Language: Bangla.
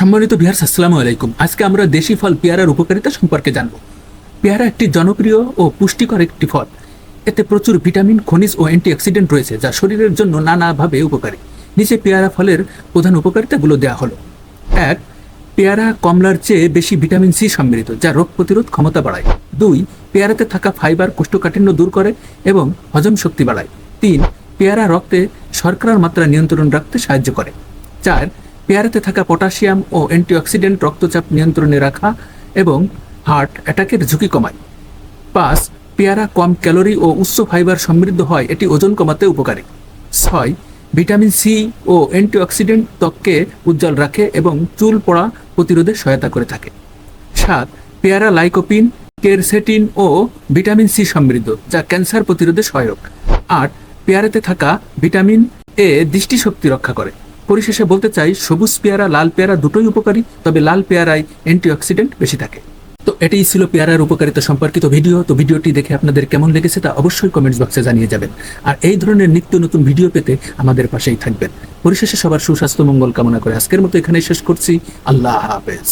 সম্মানিত বিহার আসসালামু আলাইকুম। আজকে আমরা দেশি ফল পেয়ারার উপকারিতা সম্পর্কে জানব। পেয়ারা একটি জনপ্রিয় ও পুষ্টিকর একটি ফল। এতে প্রচুর ভিটামিন, খনিজ ও অ্যান্টিঅক্সিডেন্ট রয়েছে, যা শরীরের জন্য নানাভাবে উপকারী। নিচে পেয়ারা ফলের প্রধান উপকারিতাগুলো দেওয়া হলো। এক, পেয়ারা কমলার চেয়ে বেশি ভিটামিন সি সম্মিলিত যা রোগ প্রতিরোধ ক্ষমতা বাড়ায়। দুই, পেয়ারাতে থাকা ফাইবার কোষ্ঠকাঠিন্য দূর করে এবং হজম শক্তি বাড়ায়। তিন, পেয়ারা রক্তে শর্করার মাত্রা নিয়ন্ত্রণ রাখতে সাহায্য করে। চার পেয়ারাতে থাকা পটাশিয়াম ও অ্যান্টিঅক্সিডেন্ট রক্তচাপ নিয়ন্ত্রণে রাখা এবং হার্ট অ্যাটাকের ঝুঁকি কমায়। পাঁচ, পেয়ারা কম ক্যালোরি ও উচ্চ ফাইবার সমৃদ্ধ হয়, এটি ওজন কমাতে উপকারী। ছয়, ভিটামিন সি ও অ্যান্টিঅক্সিডেন্ট ত্বককে উজ্জ্বল রাখে এবং চুল পড়া প্রতিরোধে সহায়তা করে থাকে। সাত, পেয়ারা লাইকোপিন, কেরসেটিন ও ভিটামিন সি সমৃদ্ধ, যা ক্যান্সার প্রতিরোধে সহায়ক। আট, পেয়ারাতে থাকা ভিটামিন এ দৃষ্টিশক্তি রক্ষা করে। পরিশেষে বলতে চাই, সবুজ পেয়ারা, লাল পেয়ারা দুটোই উপকারী, তবে লাল পেয়ারায় অ্যান্টিঅক্সিডেন্ট বেশি থাকে। তো এটাই ছিল পেয়ারার উপকারিতা সম্পর্কিত ভিডিও। তো ভিডিওটি দেখে আপনাদের কেমন লেগেছে তা অবশ্যই কমেন্টস বক্সে জানিয়ে যাবেন। আর এই ধরনের নিত্য নতুন ভিডিও পেতে আমাদের পাশেই থাকবেন। পরিশেষে সবার সুস্বাস্থ্য, মঙ্গল কামনা করে আজকের মতো এখানেই শেষ করছি। আল্লাহ হাফেজ।